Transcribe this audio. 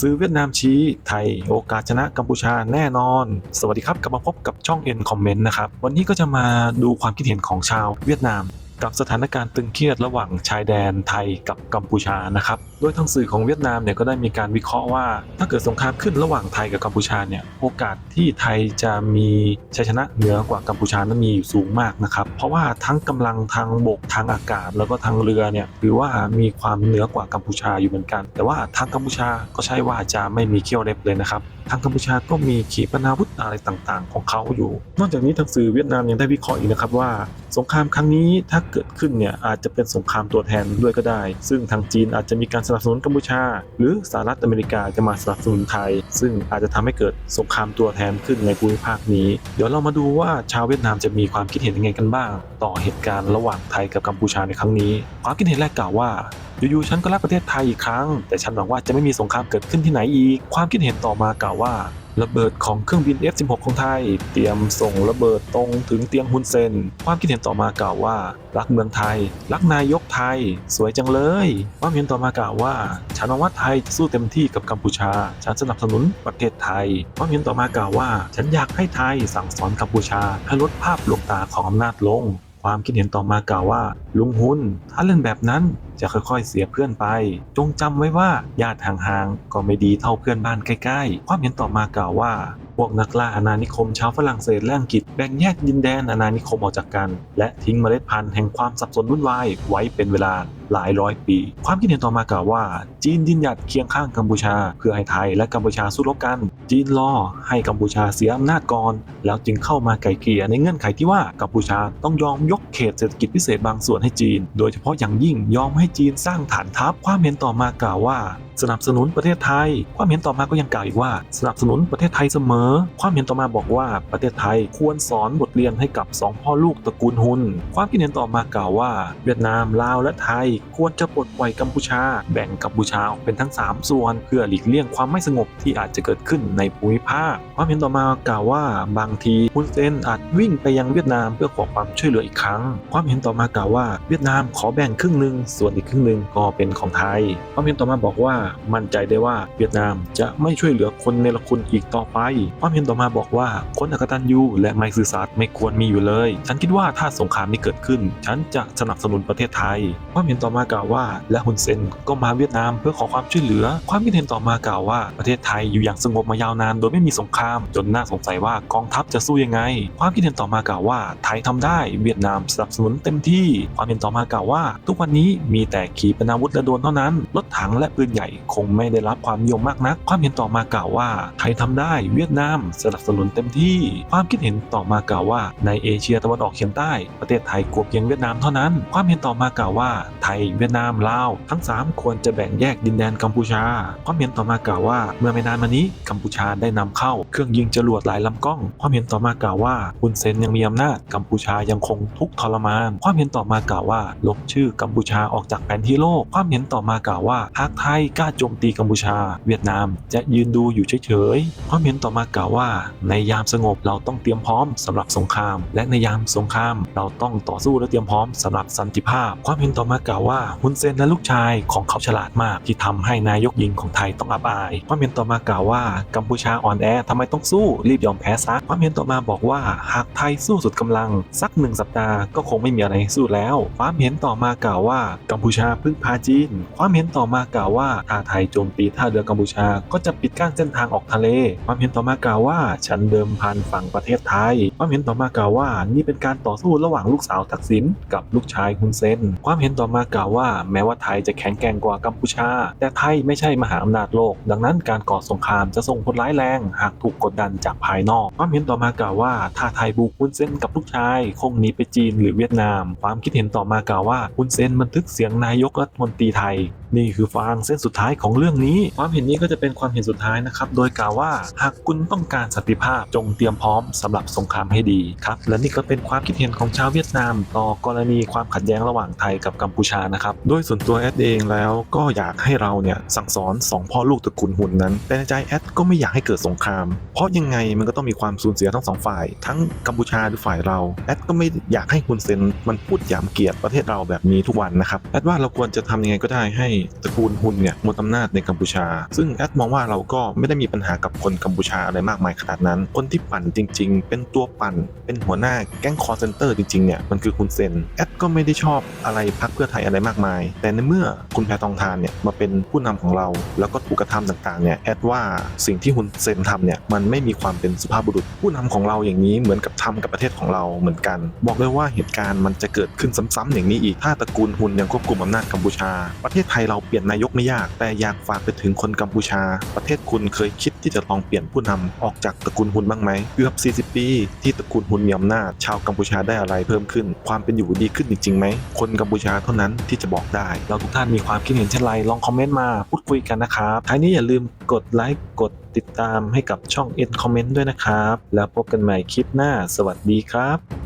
ซื้อเวียดนามชี้ไทย โอกาสชนะกัมพูชาแน่นอน สวัสดีครับกลับมาพบกับช่องเอ็นคอมเมนต์นะครับ วันนี้ก็จะมาดูความคิดเห็นของชาวเวียดนาม กับสถานการณ์ตึงเครียดระหว่างชายแดนไทยกับกัมพูชานะครับโดยทางสื่อของเวียดนามเนี่ยก็ได้มีการวิเคราะห์ว่า ถ้าเกิดสงครามขึ้นระหว่างไทยกับกัมพูชาเนี่ยโอกาสที่ไทยจะมีชัยชนะเหนือกว่ากัมพูชานั้นมีอยู่สูงมากนะครับเพราะว่าทั้งกำลังทางบกทางอากาศ แล้วก็ทางเรือเนี่ยถือว่ามีความเหนือกว่ากัมพูชาอยู่เหมือนกัน แต่ว่าทางกัมพูชาก็ใช่ว่าจะไม่มีเขี้ยวเล็บเลยนะครับ ทางกัมพูชาก็มีขีปนาวุธอะไรต่างๆ ของเขาอยู่ นอกจากนี้ทางสื่อเวียดนามยังได้วิเคราะห์อีกนะครับว่า สงครามครั้งนี้ถ้าเกิดขึ้นเนี่ยอาจจะเป็นสงครามตัวแทนด้วยก็ได้ ซึ่งทางจีนอาจจะมีการสนับสนุนกัมพูชา หรือสหรัฐอเมริกาจะมาสนับสนุนไทย ซึ่งอาจจะทำให้เกิดสงครามตัวแทนขึ้นในภูมิภาคนี้ เดี๋ยวเรามาดูว่าชาวเวียดนามจะมีความคิดเห็นยังไงกันบ้าง ต่อเหตุการณ์ระหว่างไทยกับกัมพูชาในครั้งนี้ ความคิดเห็นแรกกล่าวว่า อยู่ๆฉันก็รักประเทศไทยอีกครั้ง แต่ฉันหวังว่าจะไม่มีสงครามเกิดขึ้นที่ไหนอีก ความคิดเห็นต่อมากล่าวว่าระเบิดของเครื่องบิน F16 ของไทย เตรียมส่งระเบิดตรงถึงเตียงฮุนเซน ความคิดเห็นต่อมากล่าวว่า รักเมืองไทย รักนายกไทย สวยจังเลย ความเห็นต่อมากล่าวว่า ฉันหวังว่าไทยจะสู้เต็มที่กับกัมพูชา ฉันสนับสนุนประเทศไทย ความเห็นต่อมากล่าวว่า ฉันอยากให้ไทยสั่งสอนกัมพูชาให้ลดภาพลวงตาของอำนาจลง ความคิดเห็นต่อมากล่าวว่า ลุงหุนถ้าเล่นแบบนั้น จะค่อยๆ เสียเพื่อนไป จงจำไว้ว่าญาติห่างๆก็ไม่ดีเท่าเพื่อนบ้านใกล้ๆ ความเห็นต่อมากล่าวว่าพวกนักล่าอาณานิคมชาวฝรั่งเศสและอังกฤษแบ่งแยกดินแดนอาณานิคมออกจากกัน และทิ้งเมล็ดพันธุ์แห่งความสับสนวุ่นวายไว้เป็นเวลาหลายร้อยปี ความคิดเห็นต่อมากล่าวว่า จีนยืนหยัดเคียงข้างกัมพูชา เพื่อให้ไทยและกัมพูชาสู้รบกัน จีนรอให้กัมพูชาเสียอำนาจก่อน แล้วจึงเข้ามาไกลเกลี่ยในเงื่อนไขที่ว่ากัมพูชาต้องยอมยกเขตเศรษฐกิจพิเศษบางส่วนให้จีน โดยเฉพาะอย่างยิ่งยอมให้จีนสร้างฐานทัพความเห็นต่อมากล่าวว่า สนับสนุนประเทศไทย ความเห็นต่อมาก็ยังกล่าวอีกว่า สนับสนุนประเทศไทยเสมอ ความเห็นต่อมาบอกว่าประเทศไทยควรสอนบทเรียนให้กับสองพ่อลูกตระกูลฮุนความคิดเห็นต่อมากล่าวว่า เวียดนามลาวและไทย ควรจะปลดปล่อยกัมพูชา แบ่งกัมพูชาออกเป็นทั้ง 3 ส่วน เพื่อหลีกเลี่ยงความไม่สงบที่อาจจะเกิดขึ้นในภูมิภาค ความเห็นต่อมากล่าวว่า บางทีฮุนเซนอาจวิ่งไปยังเวียดนามเพื่อขอความช่วยเหลืออีกครั้ง ความเห็นต่อมากล่าวว่า เวียดนามขอแบ่งครึ่งหนึ่งส่วนอีกครึ่งหนึ่งก็เป็นของไทย ความเห็นต่อมาบอกว่ามั่นใจได้ว่าเวียดนามจะไม่ช่วยเหลือคนในละคุณอีกต่อไป ความเห็นต่อมาบอกว่าคนอกตันยูและไม่ซื่อสัตย์ไม่ควรมีอยู่เลย ฉันคิดว่าถ้าสงครามนี้เกิดขึ้น ฉันจะสนับสนุนประเทศไทย ความเห็นต่อมากล่าวว่า และฮุนเซนก็มาเวียดนามเพื่อขอความช่วยเหลือ ความคิดเห็นต่อมากล่าวว่าประเทศไทยอยู่อย่างสงบมายาวนานโดยไม่มีสงคราม จนน่าสงสัยว่ากองทัพจะสู้ยังไง ความคิดเห็นต่อมากล่าวว่า ไทยทำได้เวียดนามสนับสนุนเต็มที่ ความเห็นต่อมากล่าวว่า ทุกวันนี้มีแต่ขีปนาวุธและโดรนเท่านั้นรถถังและปืนใหญ่คงไม่ได้รับความนิยมมากนัก ความเห็นต่อมากล่าวว่าไทยทำได้เวียดนามสนับสนุนเต็มที่ ความคิดเห็นต่อมากล่าวว่า ในเอเชียตะวันออกเฉียงใต้ประเทศไทยกลัวเพียงเวียดนามเท่านั้น ความเห็นต่อมากล่าวว่า ไทยเวียดนามลาวทั้งสามควรจะแบ่งแยกดินแดนกัมพูชา ความเห็นต่อมากล่าวว่า เมื่อไม่นานมานี้กัมพูชาได้นำเข้าเครื่องยิงจรวดหลายลำกล้อง ความเห็นต่อมากล่าวว่าฮุนเซนยังมีอำนาจกัมพูชายังคงทุกข์ทรมาน ความเห็นต่อมากล่าวว่า ลบชื่อกัมพูชาออกจากแผนที่โลก ความเห็นต่อมากล่าวว่าหากไทยกล้าโจมตีกัมพูชา เวียดนามจะยืนดูอยู่เฉยๆความเห็นต่อมากล่าวว่า ในยามสงบเราต้องเตรียมพร้อมสำหรับสงคราม และในยามสงคราม เราต้องต่อสู้และเตรียมพร้อมสำหรับสันติภาพ ความเห็นต่อมากล่าวว่าฮุนเซนและลูกชายของเขาฉลาดมากที่ทำให้นายกหญิงของไทยต้องอับอาย ความเห็นต่อมากล่าวว่ากัมพูชาอ่อนแอทำไมต้องสู้รีบยอมแพ้ซะความเห็นต่อมาบอกว่าหากไทยสู้สุดกำลัง สักหนึ่งสัปดาห์ก็คงไม่มีอะไรให้สู้แล้ว ความเห็นต่อมากล่าวว่ากัมพูชาพึ่งพาจีน ความเห็นต่อมากล่าวว่าถ้าไทยโจมตีท่าเรือกัมพูชา ก็จะปิดกั้นเส้นทางออกทะเล ความเห็นต่อมากล่าวว่า ฉันเดิมพันฝั่งประเทศไทย ความเห็นต่อมากล่าวว่า นี่เป็นการต่อสู้ระหว่างลูกสาวทักษิณกับลูกชายฮุนเซน ความเห็นต่อมากล่าวว่า แม้ว่าไทยจะแข็งแกร่งกว่ากัมพูชา แต่ไทยไม่ใช่มหาอำนาจโลก ดังนั้นการก่อสงครามจะส่งผลร้ายแรง หากถูกกดดันจากภายนอก ความเห็นต่อมากล่าวว่า ถ้าไทยบุกฮุนเซนกับลูกชาย คงหนีไปจีนหรือเวียดนาม ความคิดเห็นต่อมากล่าวว่าฮุนเซนบันทึกเสียงนายกรัฐมนตรีไทยนี่คือฟางเส้นสุดท้ายของเรื่องนี้ ความเห็นนี้ก็จะเป็นความเห็นสุดท้ายนะครับ โดยกล่าวว่าหากคุณต้องการสันติภาพจงเตรียมพร้อมสำหรับสงครามให้ดีครับ และนี่ก็เป็นความคิดเห็นของชาวเวียดนาม ต่อกรณีความขัดแย้งระหว่างไทยกับกัมพูชานะครับ โดยส่วนตัวแอดเองแล้วก็อยากให้เราเนี่ยสั่งสอนสองพ่อลูกตระกูลหุ่นนั้น แต่ในใจแอดก็ไม่อยากให้เกิดสงคราม เพราะยังไงมันก็ต้องมีความสูญเสียทั้งสองฝ่าย ทั้งกัมพูชาหรือฝ่ายเราแอดก็ไม่อยากให้ฮุนเซนมันพูดหยามเกียรติประเทศเราแบบนี้ทุกวันนะครับแอดว่าเราควรจะทำยังไงก็ได้ให้ตระกูลฮุนเนี่ยหมดอำนาจในกัมพูชา ซึ่งแอดมองว่าเราก็ไม่ได้มีปัญหากับคนกัมพูชาอะไรมากมายขนาดนั้น คนที่ปั่นจริง ๆ เป็นตัวปั่น เป็นหัวหน้าแก๊งคอร์เซนเตอร์จริงๆเนี่ยมันคือคุณเซนแอดก็ไม่ได้ชอบอะไรพักเพื่อไทยอะไรมากมาย แต่ในเมื่อคุณแพทองทานเนี่ยมาเป็นผู้นำของเรา แล้วก็ถูกกระทำต่างๆเนี่ยแอดว่าสิ่งที่คุณเซนทำเนี่ยมันไม่มีความเป็นสุภาพบุรุษ ผู้นำของเราอย่างนี้เหมือนกับทำกับประเทศของเราเหมือนกัน บอกเลยว่าเหตุการณ์มันจะเกิดขึ้นซ้ำๆอย่างนี้อีกถ้าตระกูลฮุนยังควบคุมอำนาจกัมพูชาประเทศไทยเราเปลี่ยนนายกไม่ยาก แต่อยากฝากไปถึงคนกัมพูชา ประเทศคุณเคยคิดที่จะลองเปลี่ยนผู้นำออกจากตระกูลฮุนบ้างไหมเกือบ 40 ปี ที่ตระกูลฮุนมีอำนาจ ชาวกัมพูชาได้อะไรเพิ่มขึ้น ความเป็นอยู่ดีขึ้นจริงๆไหมคนกัมพูชาเท่านั้นที่จะบอกได้ เราทุกท่านมีความคิดเห็นเช่นไรลองคอมเมนต์มาพูดคุยกันนะครับท้ายนี้อย่าลืมกดไลค์กดติดตามให้กับช่อง End Comment ด้วยนะครับ แล้วพบกันใหม่คลิปหน้า สวัสดีครับ